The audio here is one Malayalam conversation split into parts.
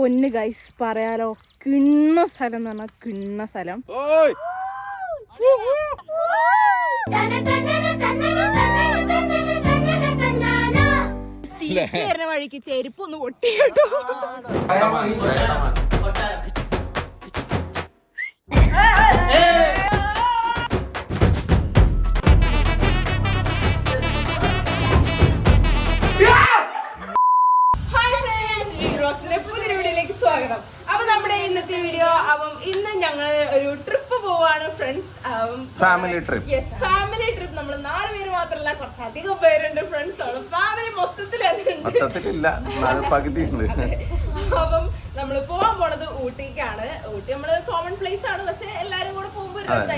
പൊന്ന് ഗൈസ് പറയാലോ. കിണ്ണ സ്ഥലം എന്ന് പറഞ്ഞാൽ കിണ്ണ സ്ഥലം. തിരിച്ചു വരുന്ന വഴിക്ക് ചെരുപ്പൊന്ന് പൊട്ടി കേട്ടോ ഫാമിലി ട്രിപ്പ് ഫാമിലി ട്രിപ്പ് നമ്മൾ നാല് പേര് മാത്രമല്ല കുറച്ചധികം പേരുണ്ട് ഫ്രണ്ട്സ് ആണ്. ഫാമിലി മൊത്തത്തിൽ മൊത്തത്തിലില്ല പകുതി അപ്പം നമ്മൾ പോകാൻ പോണത് ഊട്ടിക്കാണ്. ഊട്ടി നമ്മൾ കോമൺ പ്ലേസ് ആണ് പക്ഷെ എല്ലാരും കൂടെ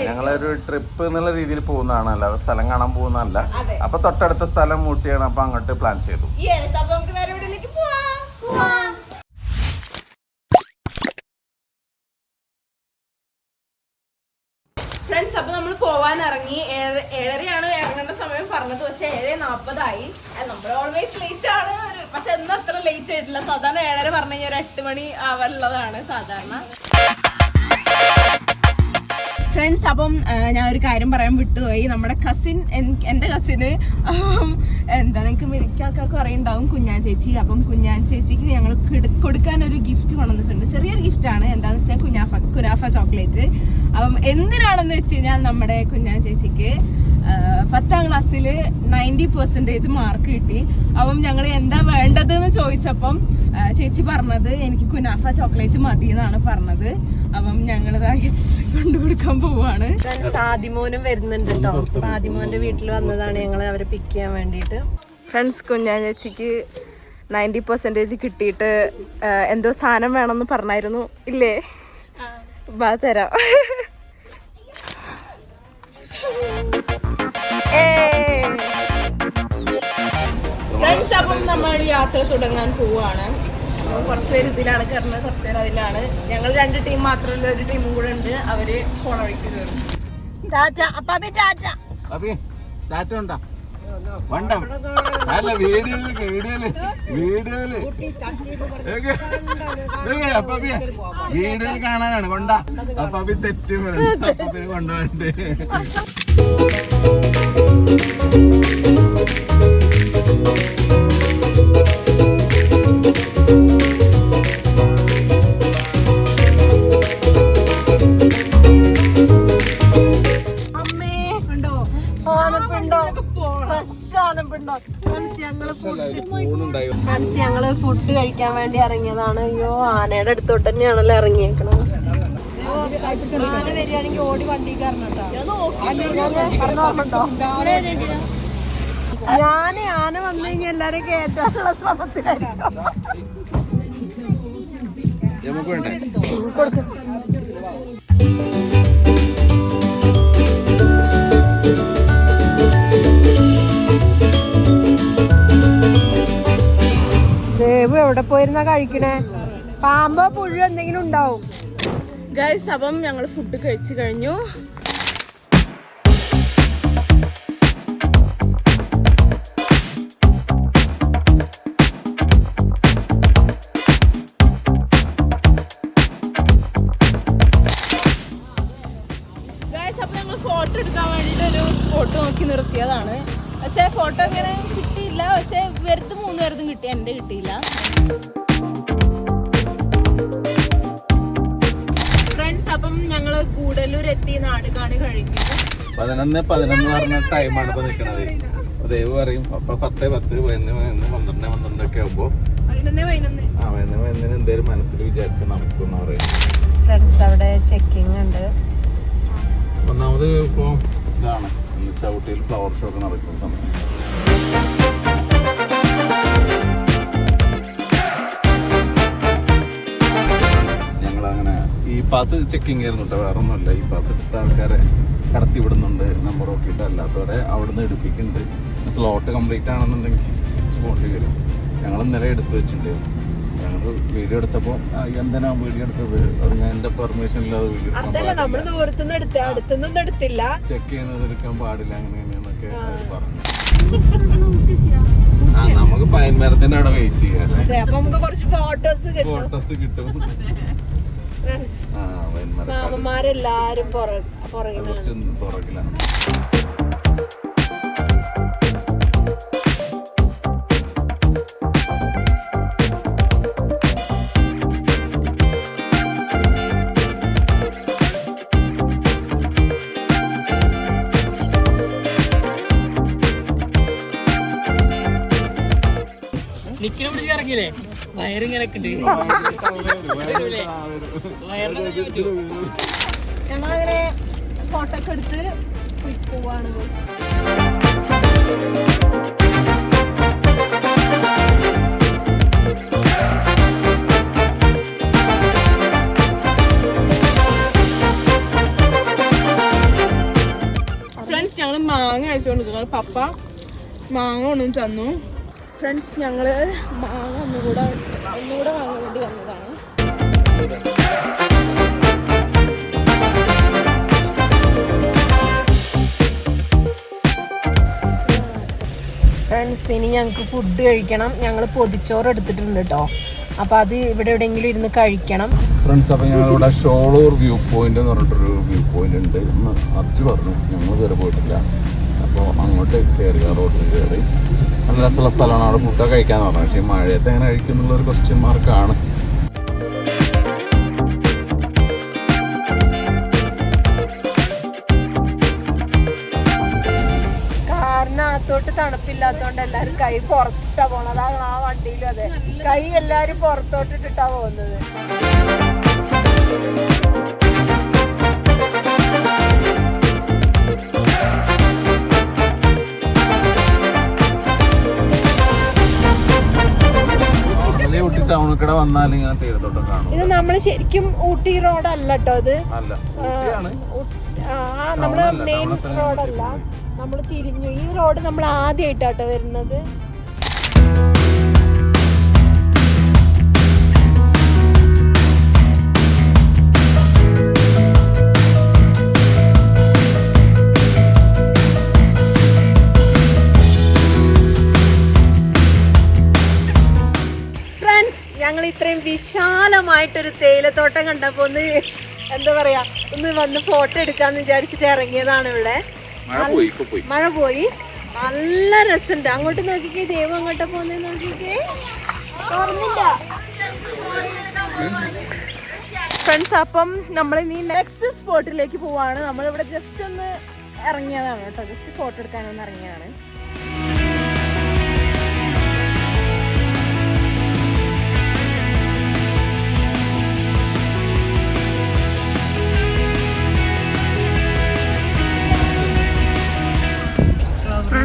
ഞങ്ങളൊരു ട്രിപ്പ് എന്നുള്ള രീതിയിൽ പോകുന്നതാണ് അല്ലാതെ സ്ഥലം കാണാൻ പോകുന്നതല്ല. അപ്പൊ തൊട്ടടുത്ത സ്ഥലം ഊട്ടിയാണ് അപ്പൊ അങ്ങോട്ട് പ്ലാൻ ചെയ്തു. അപ്പൊ നമുക്ക് വേറെ എവിടെയിലേക്ക് പോവാം. ഫ്രണ്ട്സ് അപ്പൊ നമ്മൾ പോവാൻ ഇറങ്ങി. ഏഴ- ഏഴരയാണ് ഇറങ്ങേണ്ട സമയം. പറഞ്ഞത് പക്ഷെ ഏഴ് നാപ്പതായി. നമ്മൾ ഓൾവേസ് ലേറ്റ് ആണ്. പക്ഷെ എന്നാ അത്ര ലേറ്റ് ആയിട്ടില്ല. സാധാരണ ഏഴര പറഞ്ഞു കഴിഞ്ഞാൽ ഒരു എട്ട് മണി ആവാറുള്ളതാണ് സാധാരണ. ഫ്രണ്ട്സ് അപ്പം ഞാൻ ഒരു കാര്യം പറയാൻ വിട്ടുപോയി. നമ്മുടെ കസിൻ എന്റെ കസിന് എന്താ നിങ്ങൾക്ക് മിക്ക ആൾക്കാർക്കും അറിയുണ്ടാവും കുഞ്ഞാൻ ചേച്ചി. അപ്പം കുഞ്ഞാൻ ചേച്ചിക്ക് ഞങ്ങൾ കൊടുക്കാൻ ഒരു ഗിഫ്റ്റ് കൊണ്ടുവന്നിട്ടുണ്ട്. ചെറിയൊരു ഗിഫ്റ്റാണ് എന്താണെന്ന് വെച്ചാൽ കുനാഫ കുനാഫ ചോക്ലേറ്റ് അപ്പം എന്തിനാണെന്ന് വെച്ച് കഴിഞ്ഞാൽ നമ്മുടെ കുഞ്ഞാൻ ചേച്ചിക്ക് പത്താം ക്ലാസ്സിൽ നയന്റി പെർസെന്റേജ് മാർക്ക് കിട്ടി. അപ്പം ഞങ്ങൾ എന്താ വേണ്ടതെന്ന് ചോദിച്ചപ്പം ചേച്ചി പറഞ്ഞത് എനിക്ക് കുനാഫ ചോക്ലേറ്റ് മതി എന്നാണ് പറഞ്ഞത്. അപ്പം ഞങ്ങൾ കൊണ്ടുകൊടുക്കാൻ പോവാണ്. സാദിമോനും വരുന്നുണ്ട് കേട്ടോ. സാദിമോന്റെ ആദിമോന്റെ വീട്ടിൽ വന്നതാണ് ഞങ്ങൾ അവരെ പിക്ക് ചെയ്യാൻ വേണ്ടിട്ട് ഫ്രണ്ട്സ് കുഞ്ഞാൻ ചേച്ചിക്ക് നയന്റി പെർസെന്റേജ് കിട്ടിയിട്ട് എന്തോ സാധനം വേണമെന്ന് പറഞ്ഞായിരുന്നു. ഇല്ലേ? ബാ തരാം. ഫ്രണ്ട്സ് അപ്പം നമ്മൾ യാത്ര തുടങ്ങാൻ പോവാണ്. കുറച്ച് പേര് ഇതിലാണ് കയറുന്നത് കുറച്ച് പേര് അതിലാണ്. ഞങ്ങൾ രണ്ട് ടീം മാത്രമല്ല ഒരു ടീമും കൂടെ ഉണ്ട്. അവർ പോണ വഴിക്ക് കയറും. ടാറ്റ അപ്പാപ്പി ടാറ്റ. അതെ ടാറ്റ ഉണ്ടാ? വണ്ട. അല്ല വീഡിയോയിൽ വീഡിയോയിൽ വീഡിയോയിൽ. അപ്പി വീഡിയോയിൽ കാണാനാണ്. കൊണ്ട. തെറ്റും കൊണ്ടുപോയിട്ട് ഞങ്ങൾ ഫോണുണ്ടായോ ഫ്രണ്ട്സ് ഞങ്ങൾ ഫുഡ് കഴിക്കാൻ വേണ്ടി ഇറങ്ങിയതാണ്. അയ്യോ ആനയുടെ അടുത്തോട്ട് തന്നെയാണല്ലോ ഇറങ്ങിയേക്കണത്. ആന വരികയാണെങ്കിൽ ഓടി വണ്ടി ഞാൻ ആന വന്നു കഴിഞ്ഞാൽ എല്ലാരും കേറ്റാനുള്ള ശ്രമത്തിലായിരിക്കും. ദേവു എവിടെ പോയിരുന്നാ കഴിക്കണേ? പാമ്പോ പുഴു എന്തെങ്കിലും ഉണ്ടാവും? ഗൈസ് അപ്പം ഞങ്ങൾ ഫുഡ് കഴിച്ചു കഴിഞ്ഞു. ഫോട്ടോ എടുക്കാൻ വേണ്ടിയിട്ട് ഒരു സ്പോട്ട് നോക്കി നിർത്തിയതാണ്. പക്ഷേ ഫോട്ടോ അങ്ങനെ കിട്ടിയില്ല. പക്ഷേ വെറുതെ മൂന്ന് പേർക്കും കിട്ടി. എന്റെ കിട്ടിയില്ല. ഫ്രണ്ട്സ് അപ്പം ഞങ്ങൾ കൂടലൂർ എത്തി. നാട് കാണി കഴിഞ്ഞു. പതിനൊന്ന് പതിനൊന്ന് പറഞ്ഞ ടൈമാണ് ഇപ്പൊ നിൽക്കുന്നത് ദൈവം പറയും അപ്പൊ പത്ത് പത്ത് പതിനൊന്ന് പതിനൊന്ന് പന്ത്രണ്ട് പന്ത്രണ്ടൊക്കെ ആകുമ്പോ പതിനൊന്ന് പതിനൊന്ന്. ആ പതിനൊന്ന് പതിനൊന്ന് എന്തേലും മനസ്സിൽ വിചാരിച്ച് നടക്കും പറയും. ഫ്രണ്ട്സ് അവിടെ ചെക്കിംഗ് ഉണ്ട്. ഒന്നാമത് ഇപ്പോൾ ഇതാണ് ഈ ചവിട്ടിയിൽ ഫ്ലവർ ഷോ ഒക്കെ നടക്കുന്ന സമയം. ഞങ്ങളങ്ങനെ ഈ പാസ് ചെക്കിങ് ആയിരുന്നു കേട്ടോ വേറെ ഒന്നുമില്ല ഈ പാസ് എടുത്ത ആൾക്കാരെ കടത്തി വിടുന്നുണ്ട് നമ്പർ നോക്കിയിട്ട് അല്ലാത്തവരെ അവിടുന്ന് എടുപ്പിക്കുന്നുണ്ട്. സ്ലോട്ട് കംപ്ലീറ്റ് ആണെന്നുണ്ടെങ്കിൽ പോകേണ്ടി വരും. ഞങ്ങൾ ഇന്നലെ എടുത്ത് വെച്ചിട്ടുണ്ട്. ഞങ്ങൾ വീഡിയോ എടുത്തപ്പോൾ എന്തിനാ വീഡിയോ എടുത്തത്? അത് ഞാൻ എന്റെ പെർമിഷൻ ഇല്ലാതെ വീഡിയോ അതല്ല. നമ്മൾ ദൂരത്തുനിന്ന് എടുത്ത അടുത്തുനിന്നൊന്നും എടുത്തില്ല. ചെക്ക് ചെയ്യുന്നത് എടുക്കാൻ പാടില്ല അങ്ങനെ ഇങ്ങനെയെന്നൊക്കെ അവർ പറഞ്ഞു. ആ നമുക്ക് പയൻമരത്തിന്റെ അവിടെ വെയിറ്റ് ചെയ്യാം അതെ നമുക്ക് കുറച്ച് ഫോട്ടോസ് കിട്ടും. ഫോട്ടോസ് കിട്ടും. മാമന്മാരെല്ലാരും പുറ- പുറകിലാണ്. ഇറങ്ങിയില്ലേ വയറിങ്ങനെ ഉണ്ട്. ഞങ്ങളങ്ങനെ ഫോട്ടോ ഒക്കെ എടുത്ത് പോവാണ് ഫ്രണ്ട്സ് ഞങ്ങൾ മാങ്ങ അയച്ചുകൊണ്ട് പപ്പ മാങ്ങ കൊണ്ടു തന്നു. ഫ്രണ്ട്സ് ഞങ്ങൾ മാങ്ങ ഒന്നുകൂടെ ഒന്നുകൂടെ വാങ്ങാൻ വേണ്ടി വന്നതാണ്. ഫ്രണ്ട്സ് ഇനി ഞങ്ങൾക്ക് ഫുഡ് കഴിക്കണം. ഞങ്ങൾ പൊതിച്ചോറ് എടുത്തിട്ടുണ്ട് കേട്ടോ അപ്പൊ അത് ഇവിടെ എവിടെയെങ്കിലും ഇരുന്ന് കഴിക്കണം. ഫ്രണ്ട്സ് അപ്പൊ ഞങ്ങളിവിടെ ഷോളൂർ വ്യൂ പോയിന്റ് എന്ന് പറഞ്ഞിട്ടൊരു വ്യൂ പോയിന്റ് ഉണ്ട്. എന്ന് അർജു പറഞ്ഞു ഞങ്ങൾ കയറി പോയിട്ടില്ല. അപ്പോൾ അങ്ങോട്ട് കയറി ആ റോഡിൽ കയറി നല്ല രസമുള്ള സ്ഥലമാണ്. അവിടെ ഫുഡൊക്കെ കഴിക്കാന്ന് പറഞ്ഞത് പക്ഷേ മഴയത്ത് എങ്ങനെ കഴിക്കും എന്നുള്ളൊരു ക്വസ്റ്റ്യൻ മാർക്കാണ് അകത്തോട്ട് തണുപ്പില്ലാത്തോണ്ട് എല്ലാരും കൈ പുറത്തിട്ടാ പോണത്. അതാണ് ആ വണ്ടിയിലും അതെ. കൈ എല്ലാരും പുറത്തോട്ടിട്ടിട്ടാ പോകുന്നത്. കുട്ടി ടൗണിൽ കൂടെ വന്നാൽ ഇങ്ങനെ തീരത്തോട്ടം കാണും. ഇത് നമ്മൾ ശരിക്കും ഊട്ടി റോഡല്ല കേട്ടോ ഇത് അല്ല ഊട്ടിയാണ്. ആ നമ്മൾ മെയിൻ റോഡല്ല നമ്മൾ തിരിഞ്ഞു. ഈ റോഡ് നമ്മൾ ആദ്യമായിട്ടാട്ടോ വരുന്നത്. ഞങ്ങൾ ഇത്രയും വിശാലമായിട്ടൊരു തേയിലത്തോട്ടം കണ്ടപ്പോൾ ഒന്ന് എന്താ പറയാ ഒന്ന് വന്ന് ഫോട്ടോ എടുക്കാന്ന് വിചാരിച്ചിട്ട് ഇറങ്ങിയതാണ് ഇവിടെ. മഴ പോയി നല്ല രസമുണ്ട്. അങ്ങോട്ട് നോക്കിക്കേ ദൈവം അങ്ങോട്ട് പോന്നെ നോക്കിക്കേ. ഓർമ്മില്ല ഫ്രണ്ട്സ് അപ്പം നമ്മൾ ഇനി നെക്സ്റ്റ് സ്പോട്ടിലേക്ക് പോവാണ്. നമ്മളിവിടെ ജസ്റ്റ് ഒന്ന് ഇറങ്ങിയതാണ് കേട്ടോ. ജസ്റ്റ് ഫോട്ടോ എടുക്കാനൊന്ന് ഇറങ്ങിയതാണ്.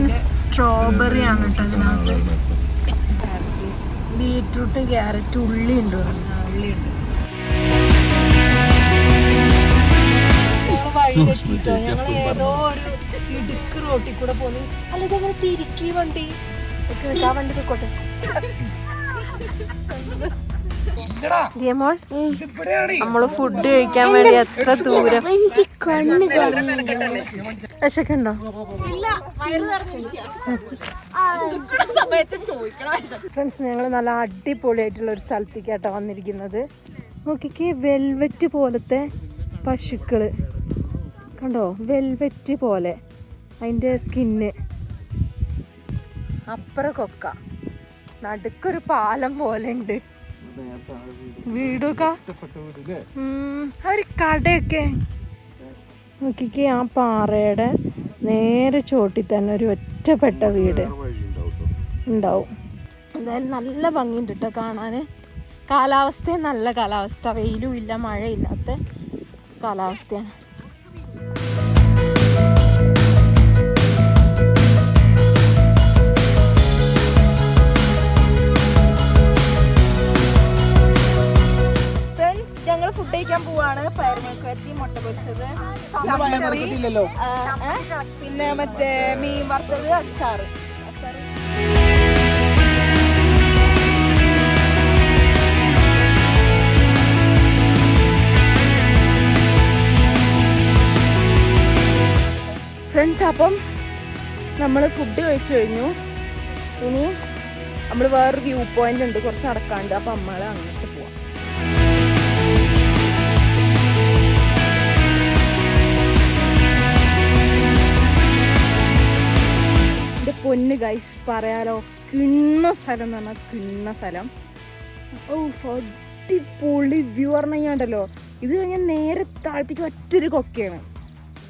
ഫ്രണ്ട്സ് സ്ട്രോബെറി ആണ് കേട്ടോ അതിനകത്ത്. ബീറ്റ്റൂട്ട് ക്യാരറ്റ് ഉള്ളി ഉണ്ട് ഉള്ളിയുണ്ട് ഉണ്ട്. തെറ്റിച്ചോ ഞങ്ങൾ ഏതോ ഒരു ഇടുക്ക് റോട്ടിൽ കൂടെ പോന്നു. അല്ല ഇതങ്ങനെ തിരിക്കി വണ്ടി. ആ വണ്ടി പോയിക്കോട്ടെ. നമ്മൾ ഫുഡ് കഴിക്കാൻ വേണ്ടി എത്ര ദൂരം? വിശക്കുണ്ടോ ഫ്രണ്ട്സ് ഞങ്ങൾ നല്ല അടിപൊളിയായിട്ടുള്ള ഒരു സ്ഥലത്തേക്കാട്ടോ വന്നിരിക്കുന്നത്. നോക്കിക്കേ വെൽവെറ്റ് പോലത്തെ പശുക്കൾ. കണ്ടോ? വെൽവെറ്റ് പോലെ. അതിന്റെ സ്കിന്ന് അപ്പുറ കൊക്ക. നടുക്കൊരു പാലം പോലെ ഉണ്ട്. വീടൊക്കെ? ഒരു കടയൊക്കെ. നോക്കിക്കേ ആ പാറയുടെ നേരെ ചോട്ടി തന്നെ ഒരു ഒറ്റപ്പെട്ട വീട്. ഉണ്ടാവും. എന്തായാലും നല്ല ഭംഗിയുണ്ട് കേട്ടോ കാണാന്. കാലാവസ്ഥയും നല്ല കാലാവസ്ഥ. വെയിലും ഇല്ല മഴയില്ലാത്ത കാലാവസ്ഥയാണ്. കഴിക്കാൻ പോവാണ്. പയറുമേക്കത്തി മുട്ട പൊരിച്ചത്. പിന്നെ മറ്റേ മീൻ വറുത്തത് അച്ചാറ്. അച്ചാറ്. ഫ്രണ്ട്സ് അപ്പം നമ്മൾ ഫുഡ് കഴിച്ചു കഴിഞ്ഞു. ഇനി നമ്മൾ വേറൊരു വ്യൂ പോയിന്റ് ഉണ്ട് കുറച്ച് നടക്കാണ്ട് അപ്പം നമ്മളെ അങ്ങോട്ട് പൊന്ന് ഗൈസ് പറയാലോ. കിണ്ണ സ്ഥലം എന്ന് പറഞ്ഞാൽ കിണ്ണ സ്ഥലം. ഓ അടിപൊളി വ്യൂ പറഞ്ഞു ഇത് കഴിഞ്ഞാൽ നേരെ താഴത്തേക്ക് ഒറ്റൊരു കൊക്കയാണ്.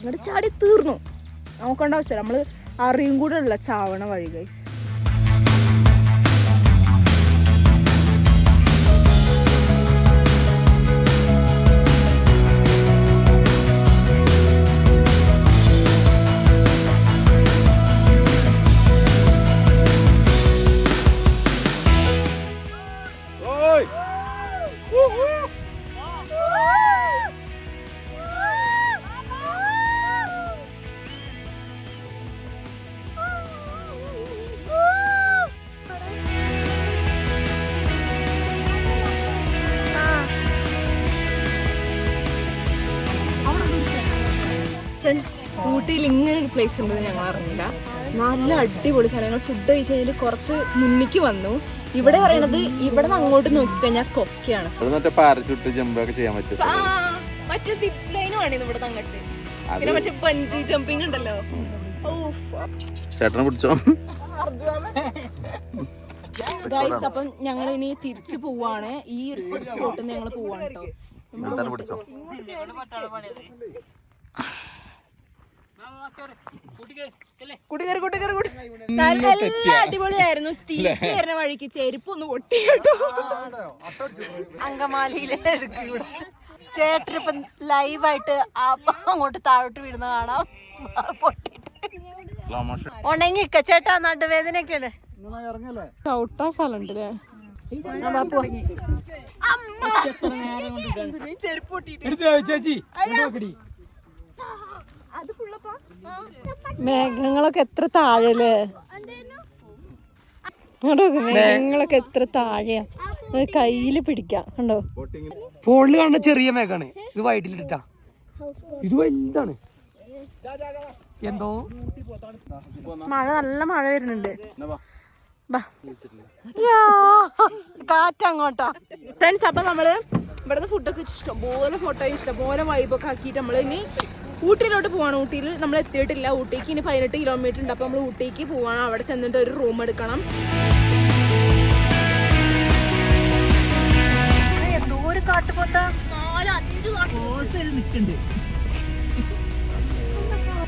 എന്നിട്ട് ചാടി തീർന്നു. നോക്കേണ്ട ആവശ്യമില്ല. നമ്മൾ അറിയും കൂടെ ഉള്ള ചാവണ വഴി ഗൈസ് ഊട്ടിയിൽ ഇങ്ങനെ ഒരു പ്ലേസ് ഉണ്ടെന്ന് ഞങ്ങൾ അറിഞ്ഞില്ല. നല്ല അടിപൊളി സ്ഥലങ്ങൾ. ഫുഡ് കഴിച്ചതിൽ കുറച്ച് മുന്നിക്ക് വന്നു. ഇവിടെ പറയണത് ഇവിടെ നിന്ന് അങ്ങോട്ട് നോക്കിക്കഴിഞ്ഞാൽ കൊക്കയാണ്. മറ്റേ പാരഷൂട്ട് ജമ്പൊക്കെ ചെയ്യാൻ പറ്റും ആ, മറ്റേ സിപ്പ് ലൈനും ആണ് ഇവിടെ അങ്ങോട്ട്. പിന്നെ മറ്റേ ബഞ്ചി ജമ്പിങ് ഉണ്ടല്ലോ. ചേട്ടനെ പിടിച്ചോ? ഗൈസ് അപ്പം ഞങ്ങൾ ഇനി തിരിച്ചു പോവാണ്. ഈ ഒരു സ്പോട്ടിൽ നിന്ന് ഞങ്ങൾ പോവാണ് കേട്ടോ പിടിച്ചോ? കൂട്ടുകാർ കൂട്ടുകാർ കൂട്ടി നല്ല അടിപൊളിയായിരുന്നു. തിരിച്ചു വരുന്ന വഴിക്ക് ചെരുപ്പ് ഒന്ന് പൊട്ടി കേട്ടോ. അങ്കമാലിയിലെ ചേട്ടനിപ്പം ലൈവായിട്ട് അങ്ങോട്ട് താഴോട്ട് വീഴുന്ന കാണാം. പൊട്ടിട്ട് ഉണങ്ങിക്ക ചേട്ടാ നടുവേദനയൊക്കെ അല്ലേ ചവിട്ടാ സ്ഥലമുണ്ട് അല്ലേ ചെരുപ്പ് പൊട്ടിട്ട് ചേച്ചി? മേഘങ്ങളൊക്കെ എത്ര താഴെല്ലേ കണ്ടോ മേഘങ്ങളൊക്കെ എത്ര താഴെയാ. കയ്യിൽ പിടിക്കാം കണ്ടോ? ഫോണിൽ കാണുന്ന ചെറിയ മേഘാണ്. ഇത് വൈറ്റിലിട്ടാ ഇത് വലുതാണ്. എന്തോ? മഴ നല്ല മഴ വരുന്നുണ്ട്. ബാ. അങ്ങോട്ടാ കാറ്റങ്ങോട്ടാ. ഫ്രണ്ട്സ് അപ്പൊ നമ്മൾ ഇവിടുന്ന് ഫുഡൊക്കെ ഇഷ്ടംപോലെ ഫോട്ടോ ഇഷ്ടം പോലെ വൈബൊക്കെ ആക്കിയിട്ട് നമ്മൾ ഇനി ഊട്ടിയിലോട്ട് പോവാണ്. ഊട്ടിയിൽ നമ്മൾ എത്തിയിട്ടില്ല. ഊട്ടിക്ക് ഇനി പതിനെട്ട് കിലോമീറ്റർ ഉണ്ട്. അപ്പൊ നമ്മൾ ഊട്ടിക്ക് പോവാണ്. അവിടെ ചെന്നിട്ട് ഒരു റൂം എടുക്കണം.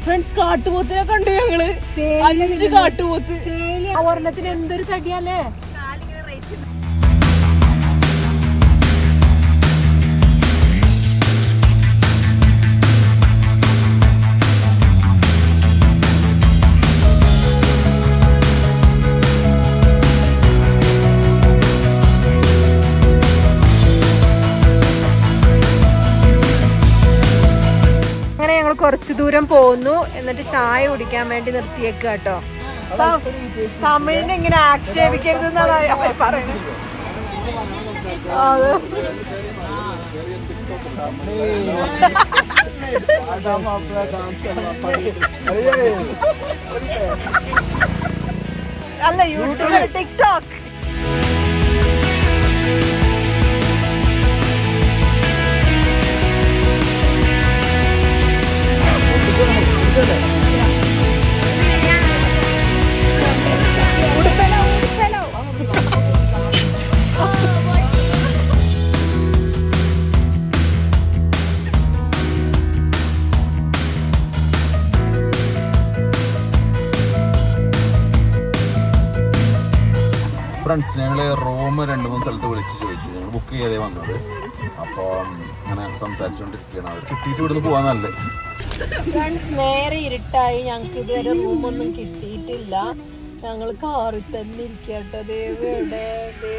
ഫ്രണ്ട്സ് കാട്ടുപോത്തിനെ കണ്ടു ഞങ്ങൾ. അഞ്ച് കാട്ടുപോത്ത്. ഒരെണ്ണത്തിന് എന്തൊരു തടിയല്ലേ കുറച്ച് ദൂരം പോകുന്നു എന്നിട്ട് ചായ കുടിക്കാൻ വേണ്ടി നിർത്തിയേക്കുക കേട്ടോ. തമിഴിനെ ഇങ്ങനെ ആക്ഷേപിക്കരുതെന്നാണ് അവർ പറയുന്നത്. അല്ല യൂട്യൂബ് ടിക്ടോക്ക്. ഫ്രണ്ട്സ് ഞങ്ങൾ റൂം രണ്ട് മൂന്ന് സ്ഥലത്ത് വിളിച്ച് ചോദിച്ചു. ഞങ്ങൾ ബുക്ക് ചെയ്തേ വന്നത്. അപ്പോൾ അങ്ങനെ സംസാരിച്ചുകൊണ്ടിരിക്കുകയാണ് അവർ കിട്ടിയിട്ട് ഇവിടുന്ന് പോകാൻ നല്ലത്. ഫ്രണ്ട്സ് നേരെ ഇരുട്ടായി. ഞങ്ങൾക്ക് ഇതുവരെ റൂമൊന്നും കിട്ടിയിട്ടില്ല. ഞങ്ങൾ കാറിൽ തന്നെ ഇരിക്കട്ടോ ദേവിയുടെ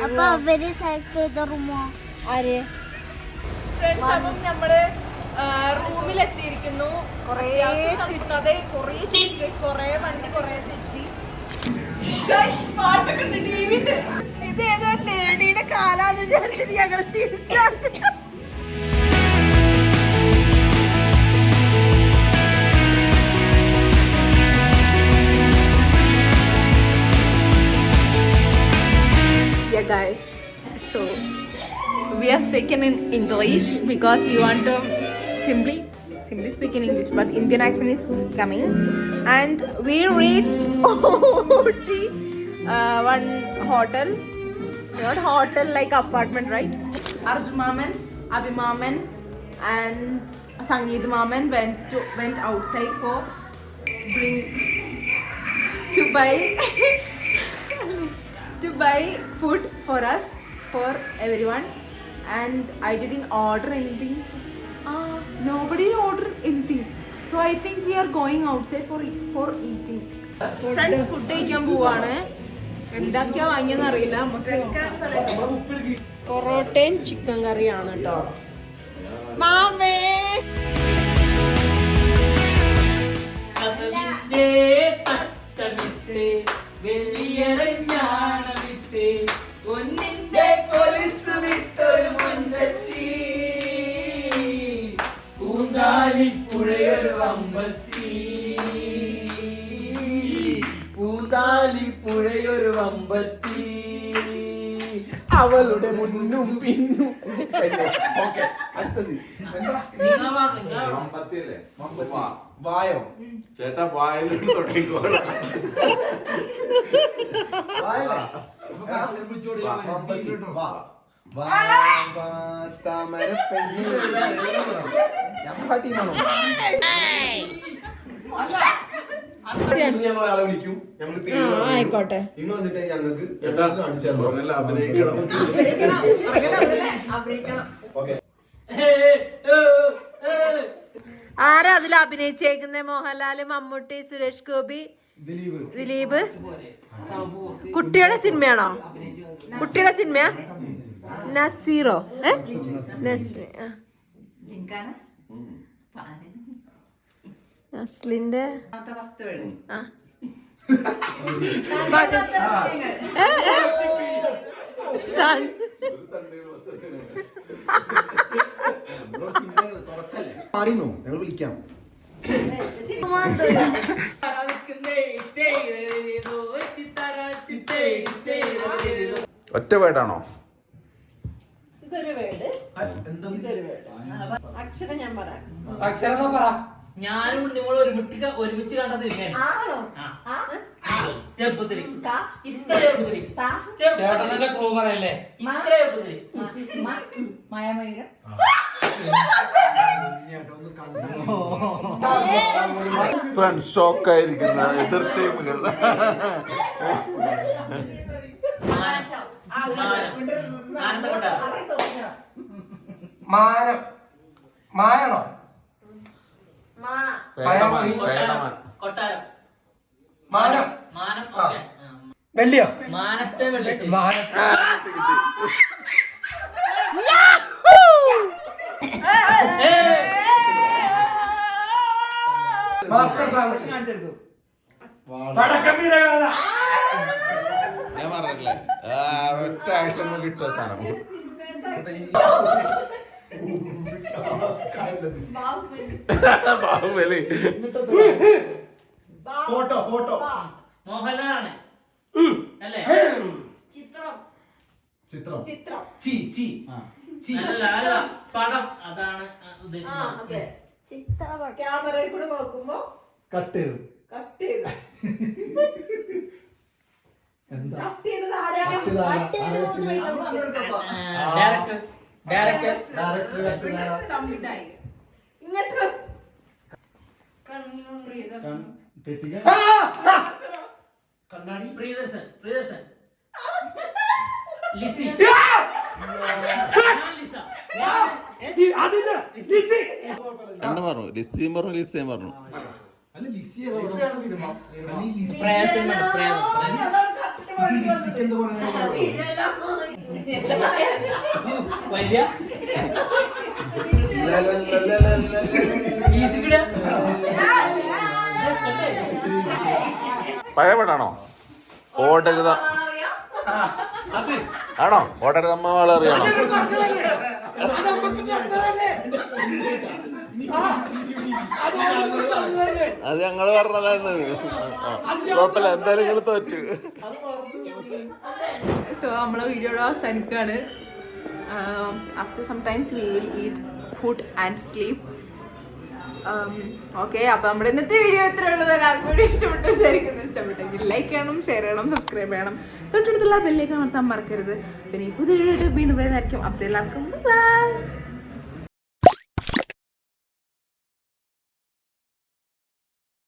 റൂമിലെത്തിയിരിക്കുന്നു ദേവ് അവർ സെലക്ട് ചെയ്ത റൂമോ ആര്? ഫ്രണ്ട്സ് അപ്പം നമ്മൾ റൂമിൽ എത്തിയിരിക്കുന്നു. കുറേ കുറേ ഗൈസ് കുറേ വണ്ടി കുറേ തെറ്റി ഗൈസ് പാട്ടൊക്കെ ഉണ്ട്. ടി വി ഉണ്ട്. ഇത് ഏതോ ലേഡിയുടെ കാലാന്ന് വിചാരിച്ചിട്ട് ഞങ്ങൾ തിരിച്ചാണ്. here guys. So we are speaking in English because we want to simply simply speak in English but Indian accent is coming. And we reached uh, one hotel. Not hotel like apartment right? Arjun Maman Abhi Maman and Sangeet Maman went to, went outside for bring to buy. to buy food for us for everyone and i didn't order anything uh, nobody ordered anything so i think we are going outside for e- for eating friends food കഴിക്കാൻ പോവാണ് എന്തൊക്കെയാ വാങ്ങിയെന്ന് അറിയില്ല നമുക്ക് പൊറോട്ടയും ചിക്കൻ കറിയാണ് കേട്ടോ മാമേ കസവിന്റെ ഓക്കെ അടുത്തത് എന്താ? വമ്പത്തി. വാ. വായോ ചേട്ടാ വായിൽ തുടങ്ങിക്കോളാം അച്ഛനെ വിളിച്ചോടി വാ, വമ്പത്തി. വാ. ആയിക്കോട്ടെ. ആരാ അതിൽ അഭിനയിച്ചേക്കുന്നത് മോഹൻലാൽ മമ്മൂട്ടി സുരേഷ് ഗോപി ദിലീപ്. കുട്ടികളെ കുട്ടികളുടെ സിനിമയാണോ? കുട്ടികളെ സിനിമയാ? നസീറോ? ഏ? ആ. നസ്ലിന്റെ ആ. ഞങ്ങൾ വിളിക്കാം. ഒറ്റ വേടാണോ അക്ഷരം ഞാൻ പറ അക്ഷരം പറ? ഞാനും നിങ്ങൾ ഒരുമിച്ച് ഒരുമിച്ച് കണ്ട സിനിമയാണ്. ആ. ചെറുപ്പത്തിൽ. ഇത്ര ചെറുപ്പത്തിൽ. ചേട്ടനല്ല ക്ലൂ പറയല്ലേ? ഇത്ര ചെറുപ്പത്തിൽ. ഫ്രണ്ട് എതിർ ടീമുകൾ. മാനം. മായണോ? കൊട്ടാരം. മാനം. മാനം വെള്ളിയോ? മാനത്തെ മാനത്തെ. ഞാൻ പറഞ്ഞിട്ടില്ല? ഒറ്റ ആക്ഷൻ കിട്ടുക സാധനം. ബാഹുബലി. Photo photo. മോഹൻലാലാണ്. അല്ലേ? ചിത്രം. ചി ചി. ചി. അല്ല അല്ല പടം. അതാണ് ഉദ്ദേശിക്കുന്നത്. ക്യാമറയിൽ കൂടെ നോക്കുമ്പോ കട്ട് ചെയ്തു. കട്ട് ചെയ്ത്. എന്താ? കട്ട് ചെയ്തത് ആരാണ്? ഡയറക്ടർ. ഡയറക്ടർ കണ്ണാടി. പ്രിയദർശൻ പ്രിയദർശൻ. ലിസി. എന്നെ പറഞ്ഞു ലിസിയും പറഞ്ഞു ലിസിയും പറഞ്ഞു. അല്ല ലിസി ഏതാ സിനിമ? അല്ല, ലിസി- എന്താ പറയുക വരിക പഴയ പടാണോ ഓടരുത. ആണോ? ഓടരുത് അമ്മ ആളെ അറിയാണോ? അത് ഞങ്ങൾ പറഞ്ഞതാണ്. കുഴപ്പമില്ല എന്തായാലും നിങ്ങൾ തോറ്റു. സോ നമ്മളെ വീഡിയോയുടെ അവസാനിക്കുകയാണ്. After some times we will eat food and sleep okay അപ്പം നമ്മുടെ ഇന്നത്തെ വീഡിയോ എത്ര ഉള്ളത് എല്ലാവർക്കും കൂടി ഇഷ്ടപ്പെട്ടു വിചാരിക്കുന്നു. ഇഷ്ടപ്പെട്ടെങ്കിൽ ലൈക്ക് ചെയ്യണം ഷെയർ ചെയ്യണം സബ്സ്ക്രൈബ് ചെയ്യണം. തൊട്ടടുത്തുള്ള ബെല്ലേക്ക് അമർത്താൻ മറക്കരുത്. പിന്നെ പുതിയ വീഡിയോ വീണ്ടും വരുന്നതായിരിക്കും. അപ്പോൾ എല്ലാവർക്കും ബൈ